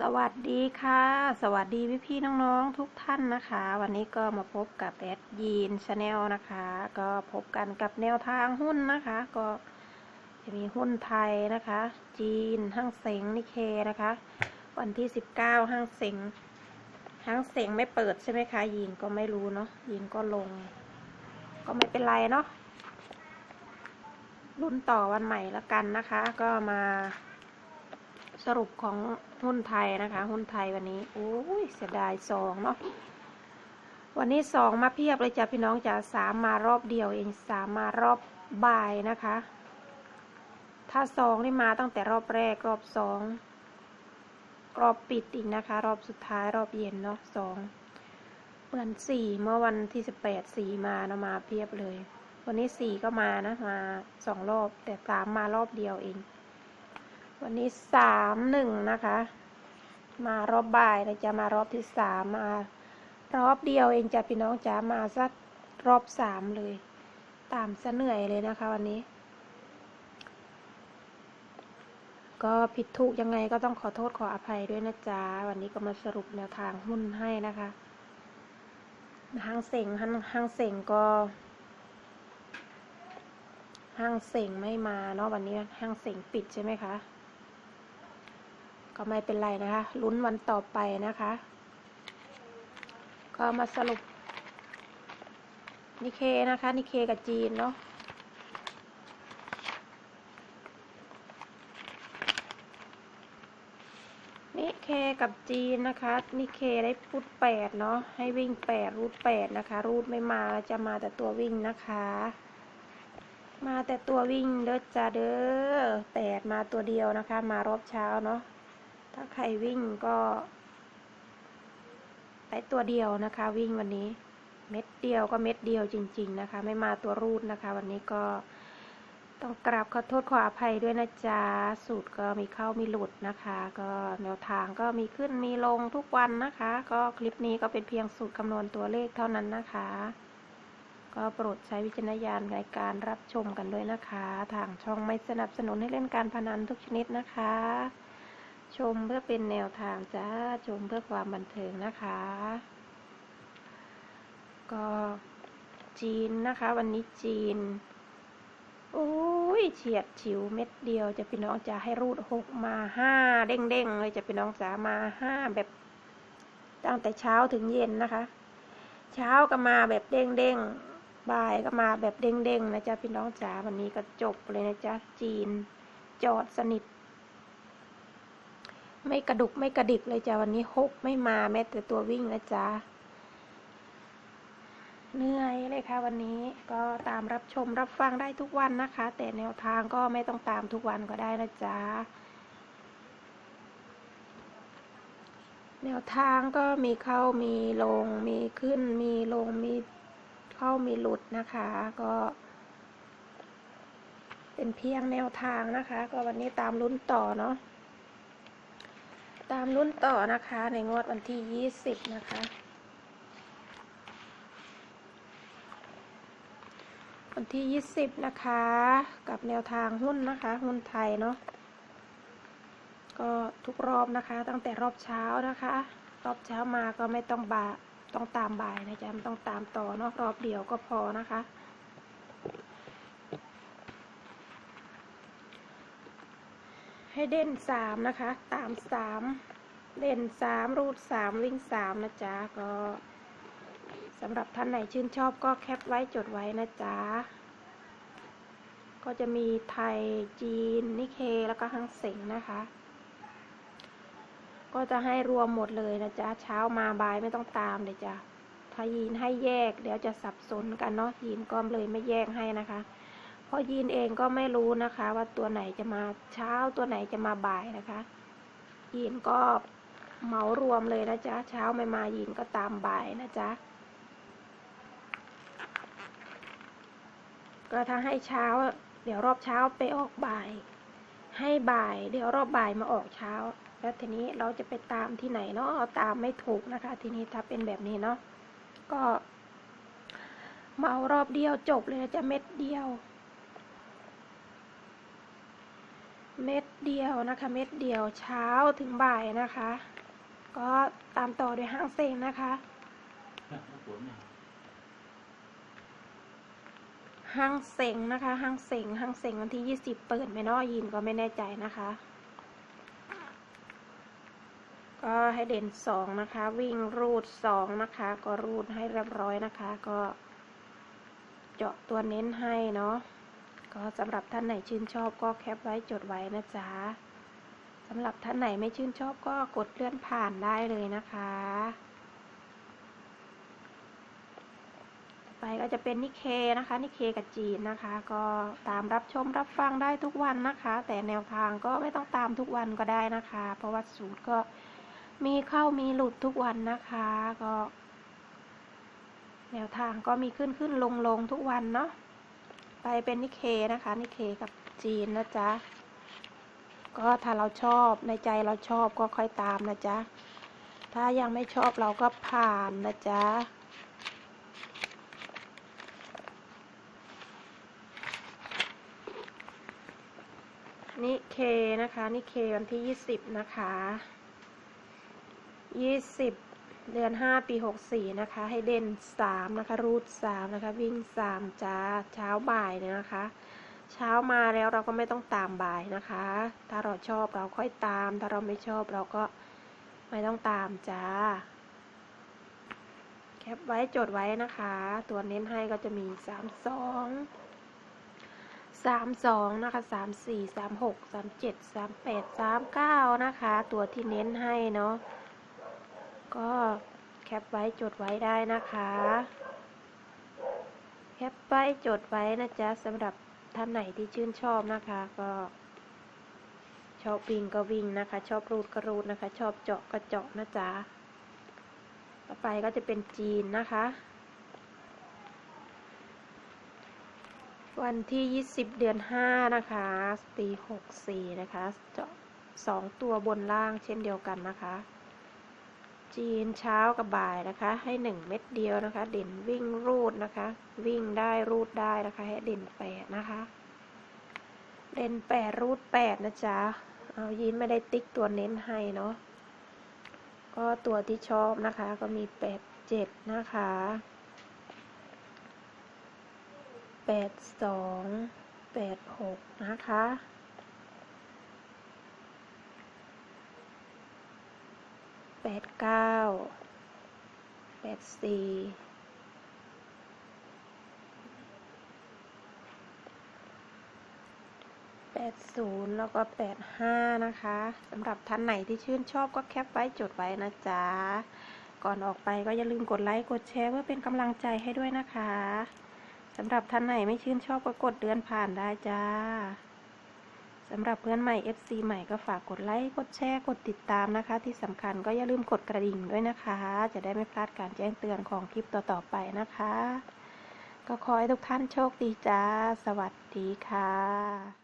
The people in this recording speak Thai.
สวัสดีค่ะ สวัสดีพี่พี่น้องๆทุกท่านนะคะ วันนี้ก็มาพบกับแอดยีนชาแนลนะคะ ก็พบกันกับแนวทางหุ้นนะคะ ก็จะมีหุ้นไทยนะคะ จีนห้างเสงนิเคนะคะ วันที่สิบเก้าห้างเสงห้างเสงไม่เปิดใช่ไหมคะยีนก็ไม่รู้เนาะยีนก็ลง ก็ไม่เป็นไรเนาะรุ่นต่อวันใหม่ละกันนะคะ ก็มา สรุปของหุ้นไทยนะคะ หุ้นไทยวันนี้โอ้ยเสียดายสองเนาะวันนี้สองมาเพียบเลยจ้ะพี่น้องจ้ะสามมารอบเดียวเองสามมารอบบ่ายนะคะ ถ้าสองนี่มาตั้งแต่รอบแรกรอบสองรอบปิดอีกนะคะ รอบสุดท้ายรอบเย็นเนาะสองเหมือนสี่เมื่อวันที่สิบแปดสี่มานะมาเพียบเลย วันนี้สี่ก็มานะมาสองรอบแต่สามมารอบเดียวเอง วันนี้สามหนึ่งนะคะ มารอบบ่ายนะจะมารอบที่สามมารอบเดียวเองจะพี่น้องจะมาสักรอบสามเลย ตามซะเหนื่อยเลยนะคะวันนี้ ก็ผิดถูกยังไงก็ต้องขอโทษขออภัยด้วยนะจ๊ะวันนี้ก็มาสรุปแนวทางหุ้นให้นะคะห้างเสงห้างห้างเสงก็ห้างเสงไม่มาเนาะวันนี้ห้างเสงปิดใช่ไหมคะ ก็ไม่เป็นไรนะคะลุ้นวันต่อไปนะคะ ก็มาสรุปนิเคนะคะนิเคกับจีนเนาะนิเคกับจีนนะคะนิเคได้พูดแปดเนาะให้วิ่งแปดรูดแปดนะคะรูดไม่มาจะมาแต่ตัววิ่งนะคะ มาแต่ตัววิ่งเด้อจ้าเด้อแปดมาตัวเดียวนะคะ มารอบเช้าเนาะ ถ้าใครวิ่งก็ได้ตัวเดียวนะคะ วิ่งวันนี้ เม็ดเดียวก็เม็ดเดียวจริง ๆนะคะ ไม่มาตัวรูดนะคะ วันนี้ก็ต้องกราบขอโทษขออภัยด้วยนะจ๊ะ สูตรก็มีเข้ามีหลุดนะคะ ก็แนวทางก็มีขึ้นมีลงทุกวันนะคะ ก็คลิปนี้ก็เป็นเพียงสูตรคำนวณตัวเลขเท่านั้นนะคะ ก็โปรดใช้วิจารณญาณในการรับชมกันด้วยนะคะ ทางช่องไม่สนับสนุนให้เล่นการพนันทุกชนิดนะคะ ชมเพื่อเป็นแนวทางจ้า ชมเพื่อความบันเทิงนะคะ ก็จีนนะคะ วันนี้จีน โอ้ยเฉียดฉิวเม็ดเดียวจะพี่น้องจะให้รูดหกมาห้าเด้งเด้งเลยจะพี่น้องจ๋ามาห้าแบบตั้งแต่เช้าถึงเย็นนะคะ เช้าก็มาแบบเด้งเด้งบ่ายก็มาแบบเด้งเด้งนะจ๊ะพี่น้องจ๋าวันนี้ก็จบเลยนะจ๊ะจีน จอดสนิท ไม่กระดุกไม่กระดิกเลยจ้ะวันนี้หกไม่มาแม้แต่ตัววิ่งนะจ๊ะเหนื่อยเลยค่ะวันนี้ก็ตามรับชมรับฟังได้ทุกวันนะคะ แต่แนวทางก็ไม่ต้องตามทุกวันก็ได้นะจ๊ะแนวทางก็มีเข้ามีลง มีขึ้นมีลงมีเข้ามีหลุดนะคะ ก็ เป็นเพียงแนวทางนะคะ ก็วันนี้ตามลุ้นต่อเนาะ ตามรุ่นต่อนะคะในงวดวันที่ 20 นะคะ วันที่ 20 นะคะ กับแนวทางหุ้นนะคะ หุ้นไทยเนาะก็ทุกรอบนะคะ ตั้งแต่รอบเช้านะคะ รอบเช้ามาก็ไม่ต้องบ่าต้องตามบ่ายนะจ๊ะไม่ต้องตามต่อเนาะรอบเดียวก็พอนะคะ ให้เด่นสามนะคะ ตามสามเด่นสามรูดสามวิ่งสามนะจ๊ะ ก็สำหรับท่านไหนชื่นชอบก็แคปไว้จดไว้นะจ๊ะ ก็จะมีไทยจีน นิเค แล้วก็ฮังเสงนะคะ ก็จะให้รวมหมดเลยนะจ๊ะ เช้ามาบ่ายไม่ต้องตามเลยจ้ะถ้ายีนให้แยกเดี๋ยวจะสับสนกันเนาะยีนก็เลยไม่แยกให้นะคะ ราะยีนเองก็ไม่รู้นะคะ ว่าตัวไหนจะมาเช้าตัวไหนจะมาบ่ายนะคะ ยีนก็เหมารวมเลยนะจ๊ะ เช้าไม่มายีนก็ตามบ่ายนะจ๊ะ ก็ถ้าให้เช้า เดี๋ยวรอบเช้าไปออกบ่าย ให้บ่าย เดี๋ยวรอบบ่ายมาออกเช้า แล้วทีนี้เราจะไปตามที่ไหนเนาะตามไม่ถูกนะคะ ทีนี้ถ้าเป็นแบบนี้เนาะก็เมารอบเดียวจบเลยนะจะเม็ดเดียว เม็ดเดียวนะคะ เม็ดเดียวเช้าถึงบ่ายนะคะ ก็ตามต่อด้วยห้างเซ็งนะคะห้างเซ็งนะคะห้างเซ็งห้างเซ็งวันที่ยี่สิบเปิดไหมเนาะยินก็ไม่แน่ใจนะคะ ก็ให้เด่นสองนะคะ วิ่งรูดสองนะคะ ก็รูดให้เรียบร้อยนะคะ ก็เจาะตัวเน้นให้เนาะ ก็สำหรับท่านไหนชื่นชอบก็แคปไว้จดไว้นะจ๊ะสำหรับท่านไหนไม่ชื่นชอบก็กดเลื่อนผ่านได้เลยนะคะ ไปก็จะเป็นนิเคนะคะนิเคกับจีนนะคะ ก็ตามรับชมรับฟังได้ทุกวันนะคะ แต่แนวทางก็ไม่ต้องตามทุกวันก็ได้นะคะ เพราะว่าสูตรก็มีเข้ามีหลุดทุกวันนะคะก็ แนวทางก็มีขึ้นขึ้นลงลงทุกวันเนาะ ไปเป็นนิเคนะคะ นิเคกับจีนนะจ๊ะ ก็ถ้าเราชอบในใจเราชอบก็ค่อยตามนะจ๊ะ ถ้ายังไม่ชอบเราก็ผ่านนะจ๊ะนิเคนะคะนิเควันที่ยี่สิบนะคะยี่สิบ เดือนห้าปีหกสี่นะคะ ให้เด่นสามนะคะ รูดสามนะคะ วิ่งสามจ้า เช้าบ่ายเนี่ยนะคะ เช้ามาแล้วเราก็ไม่ต้องตามบ่ายนะคะ ถ้าเราชอบเราค่อยตาม ถ้าเราไม่ชอบเราก็ไม่ต้องตามจ้า แคปไว้จดไว้นะคะ ตัวเน้นให้ก็จะมีสามสองสามสองนะคะสามสี่สามหกสามเจ็ดสามแปดสามเก้านะคะ ตัวที่เน้นให้เนาะ ก็แคปไว้จดไว้ได้นะคะ แคปไว้จดไว้นะจ๊ะสำหรับท่านไหนที่ชื่นชอบนะคะ ก็ ชอบวิ่งก็วิ่งนะคะ ชอบรูดก็รูดนะคะ ชอบเจาะก็เจาะนะจ๊ะต่อไปก็จะเป็นจีนนะคะ วันที่ 20 เดือน 5 นะคะปี64 นะคะ เจาะสองตัวบนล่างเช่นเดียวกันนะคะ จีนเช้ากับบ่ายนะคะ ให้1เม็ดเดียวนะคะ เด่นวิ่งรูดนะคะ วิ่งได้รูดได้นะคะ ให้เด่น8นะคะ เด่น8รูด8นะจ๊ะเอายินไม่ได้ติ๊กตัวเน้นให้เนาะก็ตัวที่ชอบนะคะ ก็มี8 7นะคะแปดสองแปดหกนะคะ แปดเก้าแปดสี่แปดศูนย์แล้วก็แปดห้านะคะสำหรับท่านไหนที่ชื่นชอบก็แคปไว้จดไว้นะจ๊ะ ก่อนออกไปก็อย่าลืมกดไลค์กดแชร์เพื่อเป็นกำลังใจให้ด้วยนะคะสำหรับท่านไหนไม่ชื่นชอบก็กดเดือนผ่านได้จ้า สำหรับเพื่อนใหม่ FC ใหม่ก็ฝากกดไลค์ กดแชร์ กดติดตามนะคะ ที่สำคัญก็อย่าลืมกดกระดิ่งด้วยนะคะ จะได้ไม่พลาดการแจ้งเตือนของคลิปต่อๆไปนะคะ ก็ขอให้ทุกท่านโชคดีจ้า สวัสดีค่ะ